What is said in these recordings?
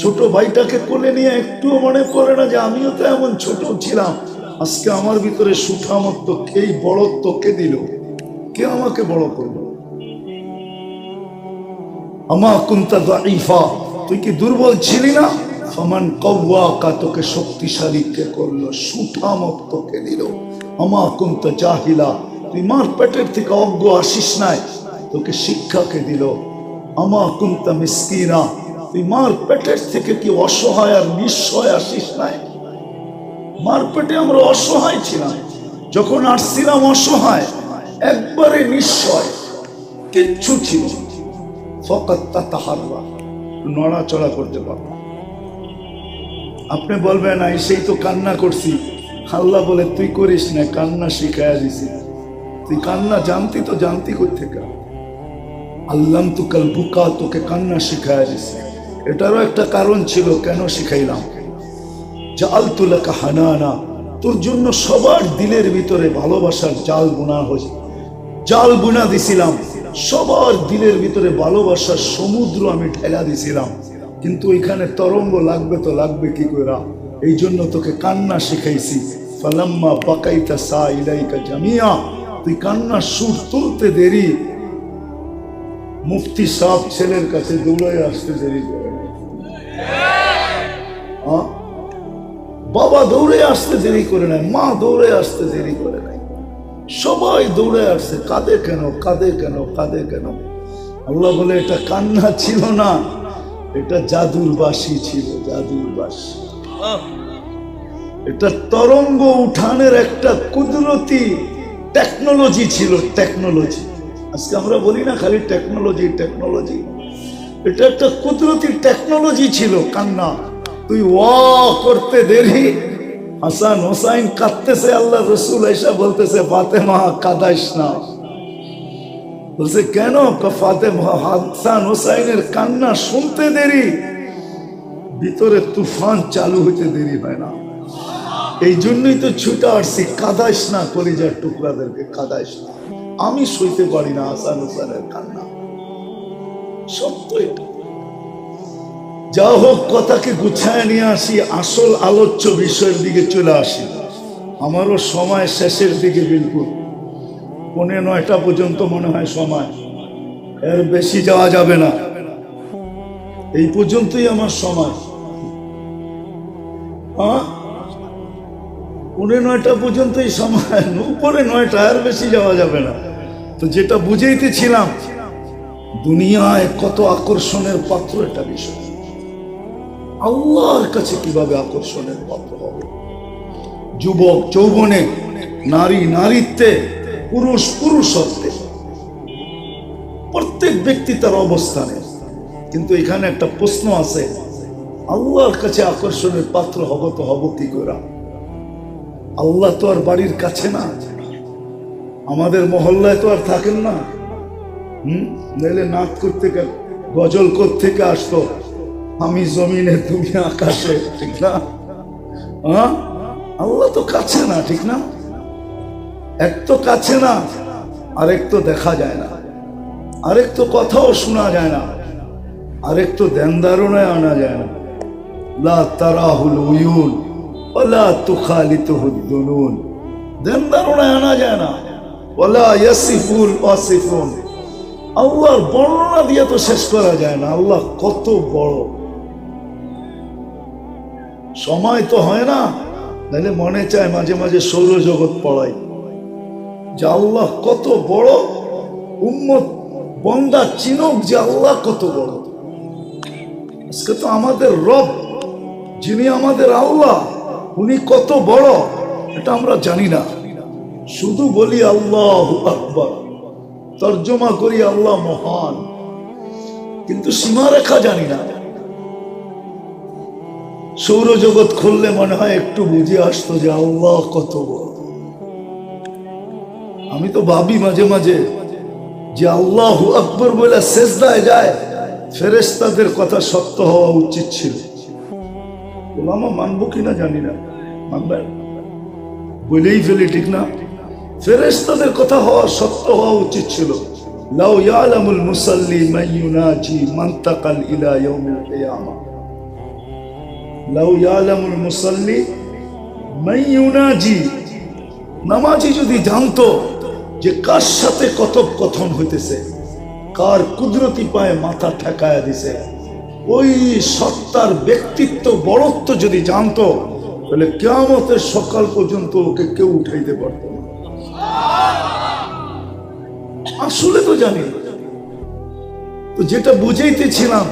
ছোট ভাইটাকে কোলে নিয়ে একটুও মনে পড়ে না যে আমিও তো এমন ছোট ছিলাম। আজকে আমার ভিতরে সুঠামত্ব এই বড়ত্ব কে দিল? কে আমাকে বড় করল? আমা কুন্তা দাইফা তুই কি দুর্বল ছিলি না? ফমান কৌয়াকা তোকে শক্তিশালী কে করল? সুঠামত্ব কে দিল? আমা কুন্তা জাহিলা, তুই মার পেটের থেকে অজ্ঞ আসিস নাই, তোকে শিক্ষাকে দিল? আমা কুন্তা মিসকিনা মার পেটের থেকে কি অসহায় আর নিঃসয় আসিস নাই? মার পেটে আমরা অসহায় ছিলাম। যখন আসছিলাম অসহায়, একবারে নিঃসয় কিচ্ছু ছিল না। ফকাত তাহারবা নড়াচড়া করতে আপনি বলবেন সেই তো কান্না করছি। আল্লাহ বলে, তুই করিস না, কান্না শিখাইয়া তুই কান্না জানতি তো জানতি কই থেকে আল্লাম তু কাল বুকা তোকে কান্না শিখাইয়া দিছি। এটারও একটা কারণ ছিল, কেন শিখাইলাম? জাল তুলাকা হানানা, তোর জন্য সবার দিলের ভিতরে ভালোবাসার জাল বোনা হয়েছে জাল বুনা দিছিলাম, সবার দিলের ভিতরে ভালোবাসার সমুদ্র আমি ঠেলা দিছিলাম, কিন্তু ওইখানে তরঙ্গ লাগবে তো লাগবে কি করে এই জন্য তোকে কান্না শিখাইছি, ফালাম্মা বাকাইতা সা ইলাইকা জামিয়া, তুই কান্নার সুর তুলতে দেরি, মুফতি সাহ ছেলের কাছে দৌড়ে আসতে দেরি বাবা দৌড়ে আসতে দেরি করে নাই, মা দৌড়ে আসতে দেরি করে নাই। সবাই দৌড়ে আসছে, কাঁদে কেন কাঁদে কেন কাঁদে কেন? আল্লাহ বলে, এটা কান্না ছিল না, এটা জাদুর বাসি ছিল জাদুর বাসি এটা তরঙ্গ উঠানের একটা কুদরতি টেকনোলজি ছিল টেকনোলজি আজকে আমরা বলি না খালি টেকনোলজি টেকনোলজি এটা একটা কুদরতি টেকনোলজি ছিল, কান্না। তুই ও করতে দেরি। হাসান হোসাইন কাঁদতেছে, আল্লাহ রসুল এসা বলতেছে, ফাতেমা, কাদাইস না। বলছে, কেন? ফাতেমা, হাসান হোসাইনের কান্না শুনতে দেরি। ভিতরে তুফান চালু হইতে দেরি হয় না। এই জন্যই তো ছুটে আসছি। কাদাইস না, কলিজার টুকরাদেরকে কাদাইস না। আমি সইতে পারি না হাসান হোসাইনের কান্না। সত্য এটা যা হোক কথাকে গুছায় নিয়ে আসি, আসল আলোচ্য বিষয়ের দিকে চলে আসি। আমারও সময় শেষের দিকে বিলকুল। পৌনে নয়টা পর্যন্ত মনে হয় সময়। এর বেশি যাওয়া যাবে না। এই পর্যন্তই আমার সময়। হ্যাঁ পৌনে নয়টা পর্যন্তই সময়। উপরে নয়টা, আর বেশি যাওয়া যাবে না। তো যেটা বুঝাইতেছিলাম, দুনিয়ায় কত আকর্ষণের পাত্র একটা বিষয়। আল্লাহর কাছে কীভাবে আকর্ষণের পাত্র হবে? যুবক, যৌবনে, নারী, নারীত্বে, পুরুষ, পুরুষত্বে। প্রত্যেক ব্যক্তি তার অবস্থানে। কিন্তু এখানে একটা প্রশ্ন আছে, আল্লাহর কাছে আকর্ষণের পাত্র হব তো হব কি করে? আল্লাহ তো আর বাড়ির কাছে না। আমাদের মহল্লায় তো আর থাকেন না। হুম? নাইলে নাচ করতে গে- গজল থেকে আসতো। আমি জমিনে তুমি আকাশে, ঠিক না? হ্যাঁ আল্লাহ তো কাছে না, ঠিক না? এক তো কাছে না, আরেক তো দেখা যায় না। আরেক তো কথাও শোনা যায় না। আরেক তো ধ্যান ধারণায় আনা যায় না। লা আনা যায় না। বর্ণনা দিয়ে তো শেষ করা যায় না। আল্লাহ কত বড়। সময় তো হয় না, নাহলে মনে চায় মাঝে মাঝে সৌরজগৎ পড়াই যে আল্লাহ কত বড়, উম্মত বন্দা চিনক যে আল্লাহ কত বড়। আজকে তো আমাদের রব, যিনি আমাদের আল্লাহ, উনি কত বড়, এটা আমরা জানি না। শুধু বলি আল্লাহ আকবর, তর্জমা করি আল্লাহ মহান। কিন্তু সীমারেখা জানি না। সৌরজগৎ খুললে মনে হয় একটু বুঝে আসতো যে আল্লাহ কত আমি তো ভাবি মাঝে মাঝে যে আল্লাহ আকবর বলে শেষদায় যায় ফেরেস্তাদের কথা সত্য হওয়া উচিত ছিল। ওলামা মানবো কিনা জানি না। মানবেন? বলেই ফেলি, ঠিক না? ফেরেস্তাদের কথা হওয়া সত্য হওয়া উচিত ছিল। লাউ ইয়ালামুল মুসাল্লি ইউনাজি মান্তাকাল ইলা ইয়াউমিল কিয়ামা। লাউ ইয়ালামুল মুসাল্লি মান ইউনাজি। নামাজি যদি জানতো যে কার সাথে কথোপকথন হইতেছে, কার কুদরতি পায়ে মাথা ঠেকায়া দিছে, ওই সত্তার ব্যক্তিত্ব বড়ত্ব যদি জানতো, তাহলে কেয়ামতের সকাল পর্যন্ত ওকে কেউ উঠাইতে পারত না। আসলে তো জানি। তো যেটা বুঝাইতেছিলাম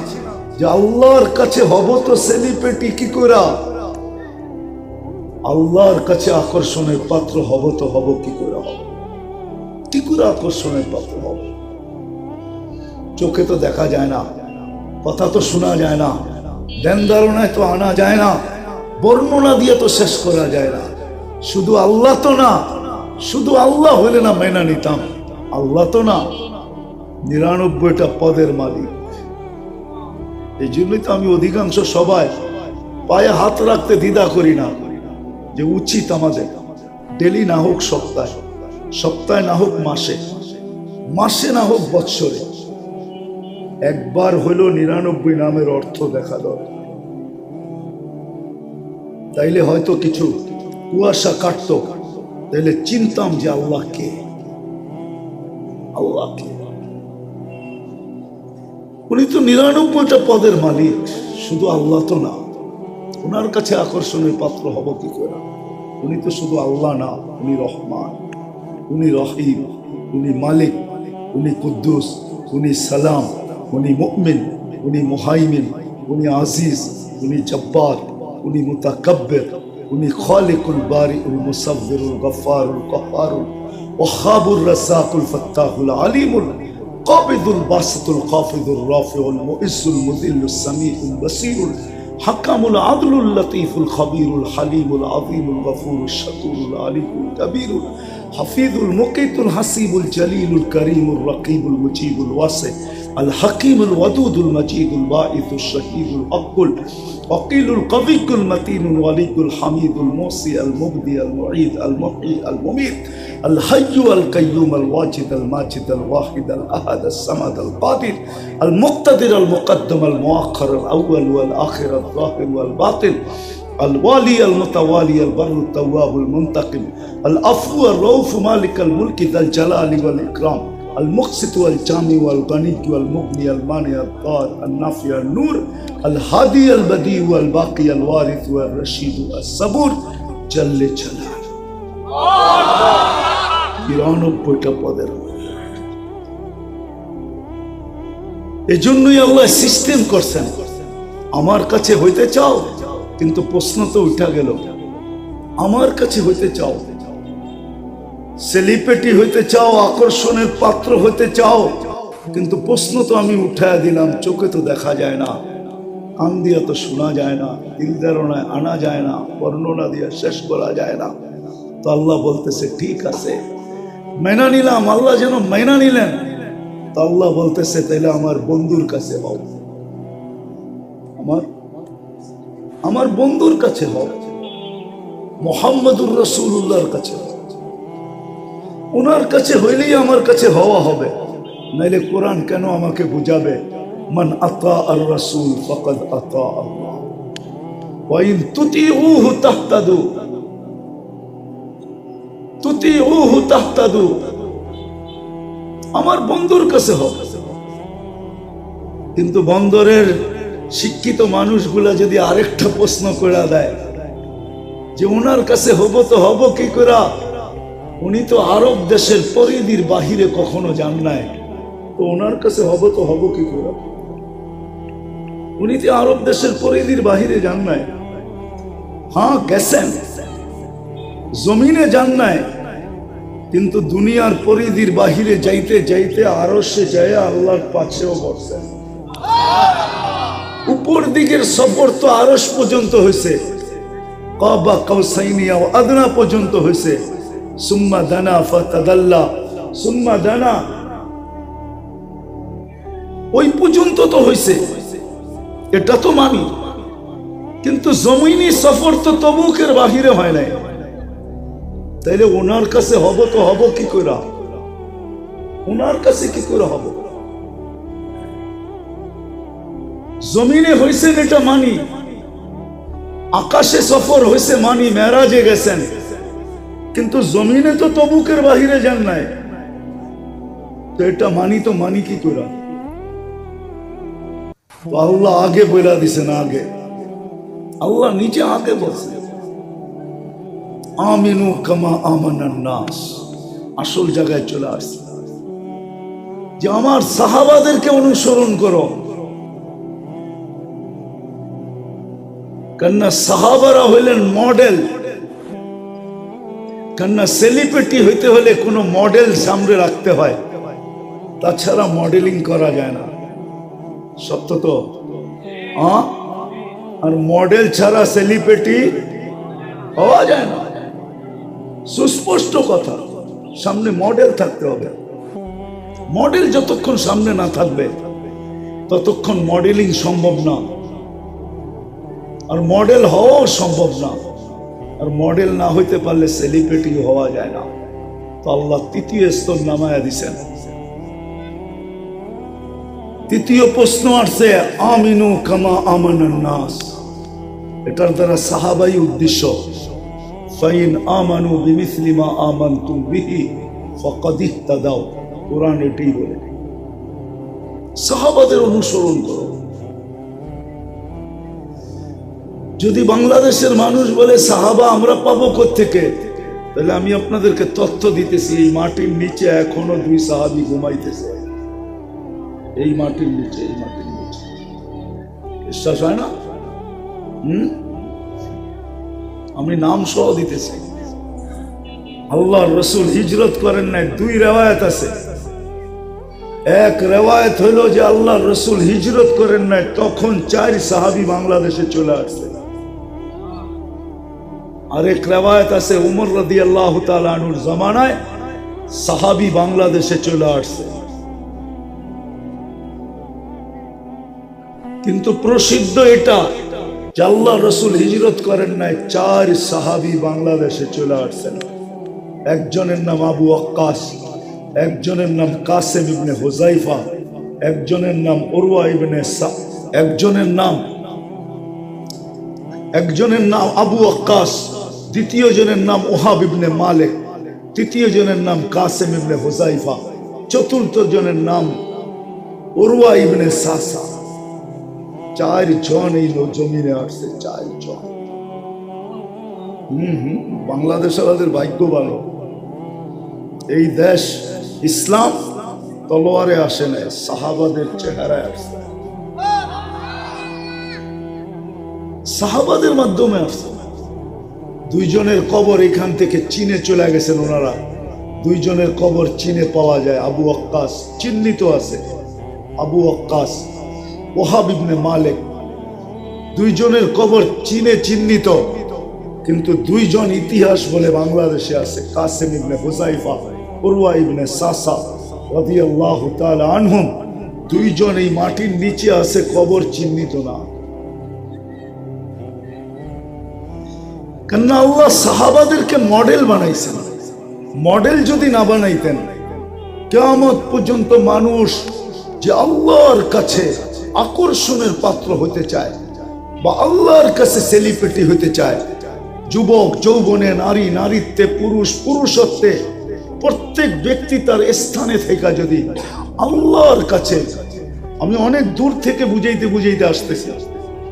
যে আল্লাহর কাছে হব তো সেলিব্রিটি কি করা আল্লাহর কাছে আকর্ষণের পাত্র হব তো হব কি করে হব? কি করে আকর্ষণের পাত্র হব? চোখে তো দেখা যায় না, কথা তো শোনা যায় না ধ্যান ধারণায় তো আনা যায় না, বর্ণনা দিয়ে তো শেষ করা যায় না। শুধু আল্লাহ তো না, শুধু আল্লাহ হলে না মেনা নিতাম। আল্লাহ তো না, নিরানব্বইটা পদের মালিক। এই জন্যই তো আমি অধিকাংশ সবাই পায়ে হাত রাখতে দ্বিধা করি না যে উচিত আমাদের ডেলি না হোক সপ্তাহে সপ্তাহে না হোক মাসে মাসে না হোক বৎসরে একবার হলো নিরানব্বই নামের অর্থ দেখা দরকার। তাইলে হয়তো কিছু কুয়াশা কাটতো, তাইলে চিনতাম যে আল্লাহ কে? আল্লাহ কে? উনি তো নিরানব্বইটা পদের মালিক, শুধু আল্লাহ তো না। ওনার কাছে আকর্ষণের পাত্র হব কি করে? উনি তো শুধু আল্লাহ না, উনি রহমান, উনি রহিম, উনি মালিক, উনি কুদ্দুস, উনি সালাম, উনি মুকমিন উনি মুহাইমিন, উনি আজিজ, উনি জব্বার, উনি মুতাকাব্বির, উনি খালিকুল বারিউল মুসাব্বিরুল গফফারুল কহ্হারুল ওয়াহাবুর রাসাকুল ফাত্তাহুল আলিমুল قابض الباسط الخافض الرافع المؤس المذل السميع البصير حكم العدل اللطيف الخبير الحليم العظيم الغفور الشكور العلي الكبير حفيظ المقيت الحسيب الجليل الكريم الرقيب المجيب الواسع الحكيم الودود المجيد الباعث الشهيد الأقل وقيل القوي المتين الولي الحميد الموصي المبدي المعيد المحيي المميت الحي القيوم الواجد الماجد الواحد الأحد الصمد القادر المقتدر المقدم المؤخر الأول والآخر الظاهر والباطن الوالي المتوالي البر التواب المنتقم العفو الرؤوف مالك الملك ذا الجلال والإكرام المقسط والجامع والغني والمغني المانع الضار النافع النور الهادي البديع والباقي الوارث والرشيد الصبور جل جلاله. পদের এজন্যই আল্লাহ সিস্টেম করছেন। আমার কাছে হইতে চাও, কিন্তু প্রশ্ন তো উঠা গেল। আমার কাছে হইতে চাও সেলিপেটি হইতে চাও, আকর্ষণের পাত্র হইতে চাও, কিন্তু প্রশ্ন তো আমি উঠায় দিলাম, চোখে তো দেখা যায় না। কান দিয়া তো শোনা যায় না, দিল ধারণায় আনা যায় না, বর্ণনা দিয়ে শেষ করা যায় না। তো আল্লাহ বলতেছে, ঠিক আছে। মেনা নিলাম, আল্লাহ যেন মেনা নিলেন। তো আল্লাহ বলতেছে, তাইলে আমার বন্ধুর কাছে হও। আমার আমার বন্ধুর কাছে হও। মোহাম্মদুর রসুল্লাহর কাছে ওনার কাছে হইলেই আমার কাছে হওয়া হবে। নাইলে কোরআন কেন আমাকে বুঝাবে? মান আতা আর রসুল, ফকদ আতা আল্লাহ। তুতি উহু তাহতাদু। তুতি উহু তাহতাদু। আমার বন্ধুর কাছে হবে কিন্তু বন্দরের শিক্ষিত মানুষগুলা যদি আরেকটা প্রশ্ন করে দেয়, যে ওনার কাছে হব তো হব কি করা? উনি তো আরব দেশের পরিধির বাহিরে কখনো যান নাই। তো ওনার কাছে হব তো হব কি করে? উনি তো আরব দেশের পরিধির বাহিরে যান নাই। হ্যাঁ গেছেন। জমিনে যান নাই। কিন্তু দুনিয়ার পরিধির বাহিরে যাইতে যাইতে আরও সে যায় আল্লাহর পাশেও বসছেন উপর দিকের সফর তো আরস পর্যন্ত হয়েছে। এটা তো মানি। কিন্তু জমিনি সফর তো তবুকের বাহিরে হয় নাই। তাইলে ওনার কাছে হব তো হব কি করে ওনার কাছে কি করে হব? জমিনে হয়েছে এটা মানি, আকাশে সফর হয়েছে মানি, মেরাজে গেছেন। কিন্তু জমিনে তো তবুকের বাহিরে যান নাই। তো এটা মানি তো মানি কি করে আল্লাহ আগে বইলা দিছেন আগে। আল্লাহ নিচে আগে বলছে। আমিনু কামা আমানান নাস। আসল জায়গায় চলে আসছে। যে আমার সাহাবাদেরকে অনুসরণ করো। কেননা সাহাবারা হইলেন মডেল। কেননা সেলিব্রিটি হইতে হলে কোনো মডেল সামনে রাখতে হয়। তাছাড়া মডেলিং করা যায় না। সত্য তো? আর মডেল ছাড়া সেলিব্রিটি হওয়া যায় না। সুস্পষ্ট কথা। সামনে মডেল থাকতে হবে। মডেল যতক্ষণ সামনে না থাকবে, ততক্ষণ মডেলিং সম্ভব না। আর মডেল হওয়াও সম্ভব না। আর মডেল না হইতে পারলে সেলিব্রিটি হওয়া যায় না। তো আল্লাহ তৃতীয় স্তর নামায়া দিছেন। তৃতীয় প্রশ্ন আসছে, আমিনু কামা আমানান নাস? এটার দ্বারা সাহাবাই উদ্দেশ্য। ফাইন আমানু বিমিসলি মা আমানতুম বিহি, ফাকাদ ইহতাদাও কোরআন এটাই বলে সাহাবাদের অনুসরণ করো। যদি বাংলাদেশের মানুষ বলে, সাহাবা, আমরা পাবো থেকে তাহলে আমি আপনাদেরকে তথ্য দিতেছি, এই মাটির নিচে এখনও দুই সাহাবি ঘুমাইতেছে। এই মাটির নিচে, এই মাটির নিচে। বিশ্বাস হয় না? হুম? আমি নাম সহ দিতেছি আল্লাহ রসুল হিজরত করেন নাই, দুই রেওয়ায়ত আছে। এক রেওয়ায়ত হইল যে আল্লাহ রসুল হিজরত করেন নাই, তখন চার সাহাবি বাংলাদেশে চলে আসছে। আরেক রেওয়ায়ত আছে উমর রদি আল্লাহ তালুর জমানায়, সাহাবি বাংলাদেশে চলে আসছে। কিন্তু প্রসিদ্ধ এটা আল্লাহ রসুল হিজরত করেন নাই, চার সাহাবি বাংলাদেশে চলে আসছেন। একজনের নাম আবু আক্কাস, একজনের নাম কাসেম ইবনে হোজাইফা একজনের নাম ওরওয়া ইবনে একজনের নাম একজনের নাম আবু আক্কাস দ্বিতীয় জনের নাম ওহাব ইবনে মালিক তৃতীয় জনের নাম কাসেম ইবনে হোজাইফা চতুর্থ জনের নাম ওরওয়া ইবনে সাসা। চার জন এই জমিনে আসছে, চার জন। হম হম, বাংলাদেশ আমাদের ভাগ্য ভালো। এই দেশ ইসলাম তলোয়ারে আসে না সাহাবাদের চেহারায় আসছে। সাহাবাদের মাধ্যমে আসছে। দুইজনের কবর এখান থেকে চীনে চলে গেছেন ওনারা। দুইজনের কবর চীনে পাওয়া যায়। আবু আক্কাস চিহ্নিত আছে। আবু আক্কাস ওহাব ইবনে মালিক। দুইজনের কবর চীনে চিহ্নিত। কিন্তু দুইজন ইতিহাস বলে বাংলাদেশে আছে, কাসেম ইবনে হুজাইফা উরওয়া ইবনে সাসা রাদিয়াল্লাহু আনহুম। দুইজন এই মাটির নিচে আছে, কবর চিহ্নিত না। কেননা আল্লাহ সাহাবাদেরকে মডেল বানাইছেন। মডেল যদি না বানাইতেন, কেয়ামত পর্যন্ত মানুষ যে আল্লাহর কাছে আকর্ষণের পাত্র হতে চায় বা আল্লাহর কাছে সেলিব্রিটি হতে চায়। যুবক, যৌবনে নারী, নারীত্বে পুরুষ, পুরুষত্বে প্রত্যেক ব্যক্তি তার স্থানে থেকে যদি আল্লাহর কাছে, আমি অনেক দূর থেকে বুঝাইতে বুঝাইতে আসতেছি,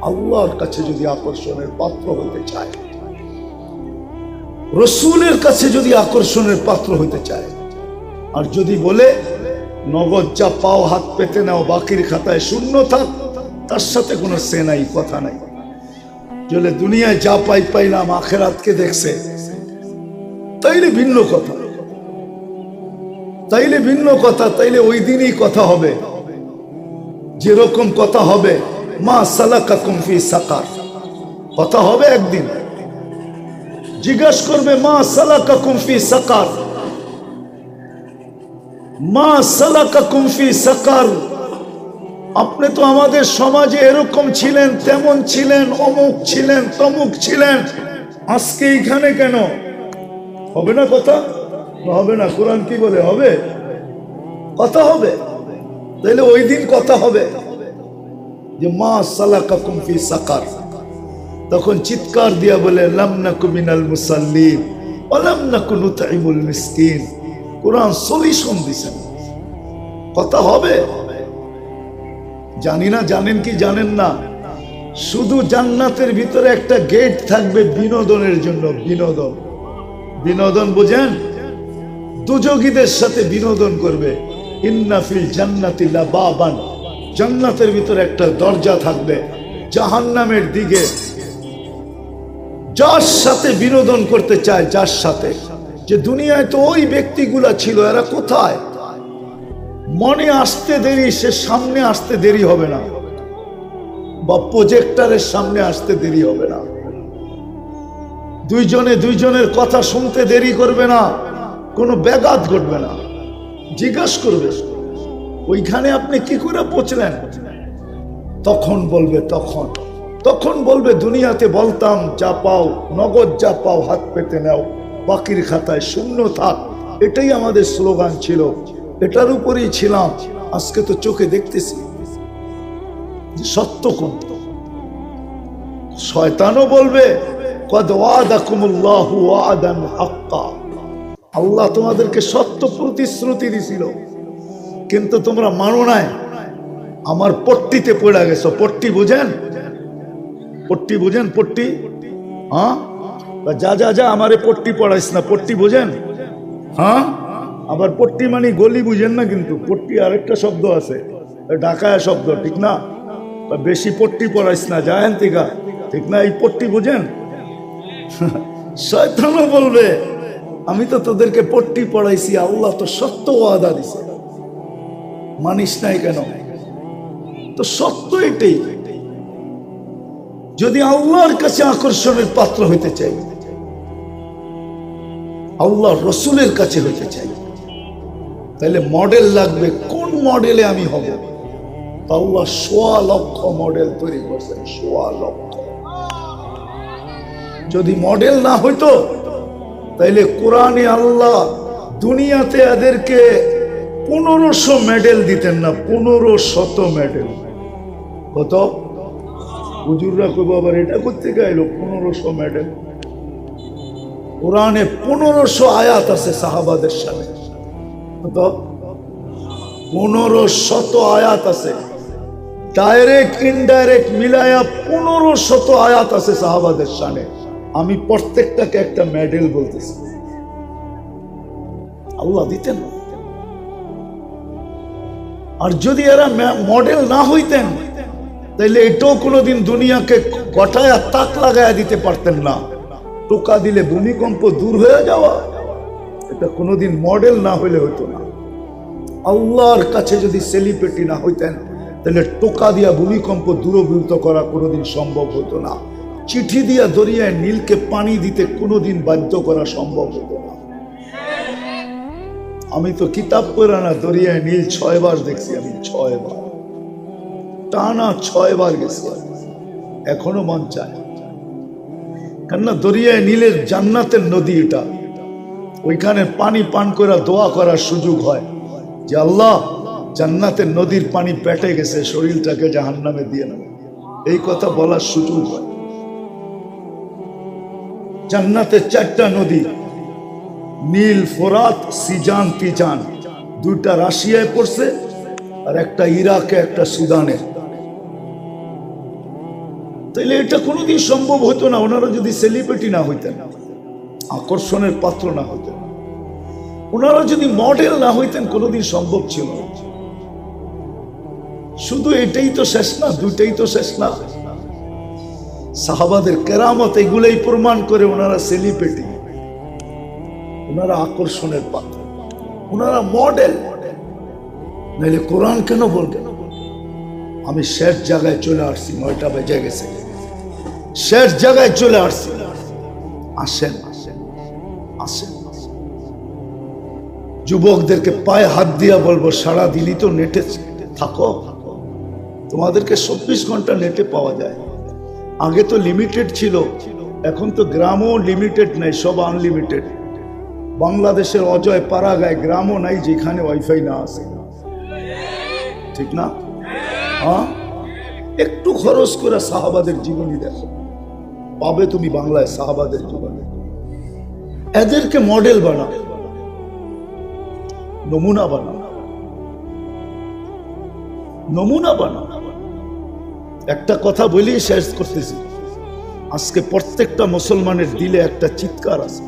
আল্লাহর কাছে যদি আকর্ষণের পাত্র হতে চায়। রসুলের কাছে যদি আকর্ষণের পাত্র হইতে চায়। আর যদি বলে নগদ যা পাও হাত পেতে নাও, বাকির খাতায় শূন্য থাক, তার সাথে কোনো সে নাই, কথা নাই। যদি দুনিয়ায় যা পাই পাইলাম আখেরাতকে দেখছে। তাইলে ভিন্ন কথা। তাইলে ভিন্ন কথা, তাইলে ওই দিনই কথা হবে। যেরকম কথা হবে, মা সালাকা কুমফি সাকার। কথা হবে একদিন। জিজ্ঞাসা করবে, মা সালাকা কুমফি সাকার। আপনি তো আমাদের সমাজে এরকম ছিলেন, তেমন ছিলেন, অমুক ছিলেন, তমুক ছিলেন। আজকে এইখানে কেন? হবে না কথা? হবে না, কোরআন কি বলে? হবে। কথা হবে। তাইলে ওই দিন কথা হবে। যে মা সালাকা কুমফি সাকার। তখন চিৎকার দিয়া বলে লামনাকু মিনাল মুসাল্লিন অলামনাকু নুতাইমুল মিসকিন। কোরআন সলিউশন দিছেন কথা হবে? জানি না, জানেন কি জানেন না? শুধু জান্নাতের ভিতরে একটা গেট থাকবে বিনোদনের জন্য, বিনোদন। বিনোদন বুঝেন? দুযোগীদের সাথে বিনোদন করবে। ইন্নাফিল জান্নাতি বাবান। জান্নাতের ভিতরে একটা দরজা থাকবে, জাহান্নামের দিকে। যার সাথে বিনোদন করতে চায়, যার সাথে। যে দুনিয়ায় তো ওই ব্যক্তিগুলা ছিল, এরা কোথায়? মনে আসতে দেরি, সে সামনে আসতে দেরি হবে না। বা প্রজেক্টারের সামনে আসতে দেরি হবে না। দুইজনে দুইজনের কথা শুনতে দেরি করবে না, কোনো ব্যাঘাত ঘটবে না। জিজ্ঞাসা করবে, ওইখানে আপনি কি করে পৌঁছলেন? তখন বলবে, তখন। তখন বলবে, দুনিয়াতে বলতাম, যা পাও, নগদ যা পাও, হাত পেতে নাও। বাকির খাতায় শূন্য থাক। এটাই আমাদের স্লোগান ছিল। এটার উপরেই ছিলাম। আজকে তো চোখে দেখতেছি। সত্য কোন? শয়তানও বলবে আল্লাহ তোমাদেরকে সত্য প্রতিশ্রুতি দিছিল। কিন্তু তোমরা মানো নাই। আমার পট্টিতে পড়ে গেছো। পট্টি বুঝেন? পট্টি বুঝেন পট্টি? হ্যাঁ যা যা যা, আমারে পট্টি পড়াইস না, পট্টি বোঝেন? হ্যাঁ? আবার পট্টি মানে গলি বুঝেন না কিন্তু, পট্টি আরেকটা শব্দ আছে। ঢাকায় শব্দ, ঠিক না? বেশি পট্টি পড়াইস না, যায়েন তিকা ঠিক না? এই পট্টি বুঝেন? শয়তানও বলবে, আমি তো তোদেরকে পট্টি পড়াইছি, আল্লাহ তো সত্য ওয়াদা দিছে। মানিস নাই কেন? তো সত্য এটাই। যদি আল্লাহর কাছে আকর্ষণের পাত্র হইতে চাই আল্লাহ রসুলের কাছে হইতে চাই। তাহলে মডেল লাগবে, কোন মডেলে আমি হব? আল্লাহ সোয়া লক্ষ মডেল তৈরি করছেন, সোয়া লক্ষ। যদি মডেল না হইতো তাইলে কোরআনে আল্লাহ দুনিয়াতে এদেরকে পনেরোশো মেডেল দিতেন না পনেরো শত মেডেল কত? হুজুররা কইব, আবার এটা করতে গাইলো পনেরোশো মেডেল কোরআনে পনেরোশো আয়াত আছে সাহাবাদের সামনে। কত? পনেরো শত আয়াত আছে। ডাইরেক্ট ইনডাইরেক্ট মিলায়া পনেরো শত আয়াত আছে সাহাবাদের সামনে। আমি প্রত্যেকটাকে একটা মেডেল বলতেছি। আল্লাহ দিতেন। আর যদি এরা মডেল না হইতেন, তাইলে এটাও কোনোদিন দুনিয়াকে গটায়া তাক লাগায়া দিতে পারতেন না। টোকা দিলে ভূমিকম্প দূর হয়ে যাওয়া, এটা কোনোদিন মডেল না হইলে হইতো না। আল্লাহর কাছে যদি সেলিব্রিটি না হইতেন, তাহলে টোকা দিয়া ভূমিকম্প দূরভূত করা কোনোদিন সম্ভব হতো না। চিঠি দিয়া দরিয়ায় নীলকে পানি দিতে কোনোদিন বাধ্য করা সম্ভব হতো না। আমি তো কিতাব করে না দরিয়ায় নীল ছয়বার দেখছি আমি, ছয়বার। টানা ছয়বার গেছি। এখনও মন চায় কেননা দরিয়ায় নীলের জান্নাতের নদী এটা। ওইখানে পানি পান করা দোয়া করার সুযোগ হয় যে আল্লাহ জান্নাতের নদীর পানি পেটে গেছে, শরীরটাকে জাহান্নামে দিয়ে নেব এই কথা বলার সুযোগ হয়। জান্নাতের চারটা নদী, নীল, ফোরাত, সিজান, তিজান। দুইটা রাশিয়ায় পড়ছে আর একটা ইরাকে, একটা সুদানে। তাইলে এটা কোনোদিন সম্ভব হতো না ওনারা যদি সেলিব্রিটি না হইতেন, আকর্ষণের পাত্র না হতেন ওনারা যদি মডেল না হইতেন, কোনোদিন সম্ভব ছিল শুধু এটাই তো শেষ না, দুইটাই তো শেষ না। সাহাবাদের কেরামত এগুলোই প্রমাণ করে ওনারা সেলিব্রিটি ওনারা আকর্ষণের পাত্র। ওনারা মডেল নাইলে কোরআন কেন বলবেন আমি শেষ জায়গায় চলে আসছি, নয়টা বেজে গেছে। শেষ জায়গায় চলে আসছি। আসেন আসেন। যুবকদেরকে পায়ে হাত দিয়া বলব সারা দিনই তো নেটে থাকো। তোমাদেরকে চব্বিশ ঘণ্টা নেটে পাওয়া যায়। আগে তো লিমিটেড ছিল, এখন তো গ্রামও লিমিটেড নাই, সব আনলিমিটেড বাংলাদেশের অজয় পাড়াগায় গ্রামও নাই যেখানে ওয়াইফাই না আছে। ঠিক না? হ্যাঁ? একটু খরচ করে সাহাবাদের জীবনী দেখো। পাবে তুমি বাংলায় সাহাবাদের জীবনে। এদেরকে মডেল বানাও। নমুনা বানাও। নমুনা বানাও। একটা কথা বলি শেষ করতেছি। আজকে প্রত্যেকটা মুসলমানের দিলে একটা চিৎকার আছে।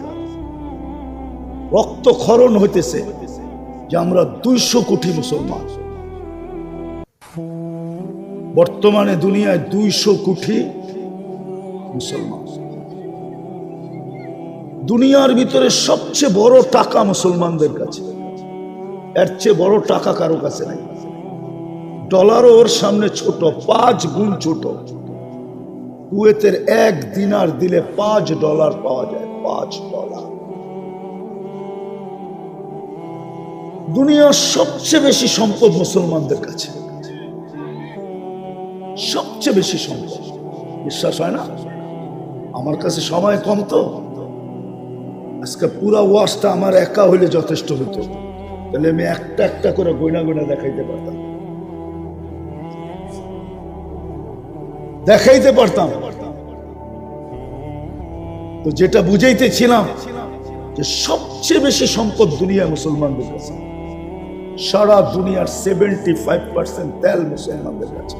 রক্তক্ষরণ হইতেছে যে আমরা দুইশো কোটি মুসলমান। বর্তমানে দুনিয়ায় দুইশো কোটি মুসলমান। দুনিয়ার ভিতরে সবচেয়ে বড় টাকা মুসলমানদের কাছে। এর চেয়ে বড় টাকা কারও কাছে নাই। ডলারও ওর সামনে ছোট, পাঁচ গুণ ছোট। কুয়েতের এক দিনার দিলে পাঁচ ডলার পাওয়া যায়, পাঁচ ডলার। দুনিয়ার সবচেয়ে বেশি সম্পদ মুসলমানদের কাছে। সবচেয়ে বেশি সম্পদ। বিশ্বাস হয় না? আমার কাছে সময় কম তো। আজকে পুরা ওয়াশটা আমার একা হইলে যথেষ্ট হতো তাহলে আমি একটা একটা করে গয়না গয়না দেখাইতে পারতাম। দেখাইতে পারতাম। তো যেটা বুঝাইতেছিলাম যে সবচেয়ে বেশি সম্পদ দুনিয়া মুসলমানদের কাছে, সারা দুনিয়ার সেভেন্টি ফাইভ পার্সেন্ট তেল মুসলমানদের কাছে।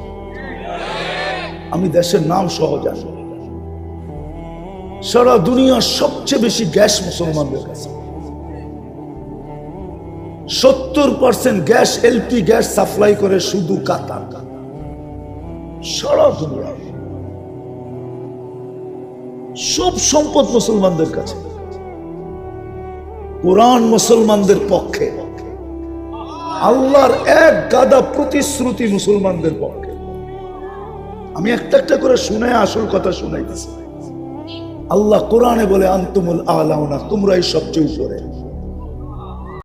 আমি দেশের নাম সহ জানি। সারা দুনিয়ার সবচেয়ে বেশি গ্যাস মুসলমানদের কাছে। সত্তর percent gas, LP gas supply করে শুধু কাতার। সারা দুনিয়া সব সম্পদ মুসলমানদের কাছে। কোরআন মুসলমানদের পক্ষে। আল্লাহর এক গাদা প্রতিশ্রুতি মুসলমানদের পক্ষে। আমি একটা একটা করে শুনে আসল কথা শুনাইতেছি। আল্লাহ কোরআনে বলে আন্তমুল আলাউনা তোমরাই সবচেয়ে উপরে।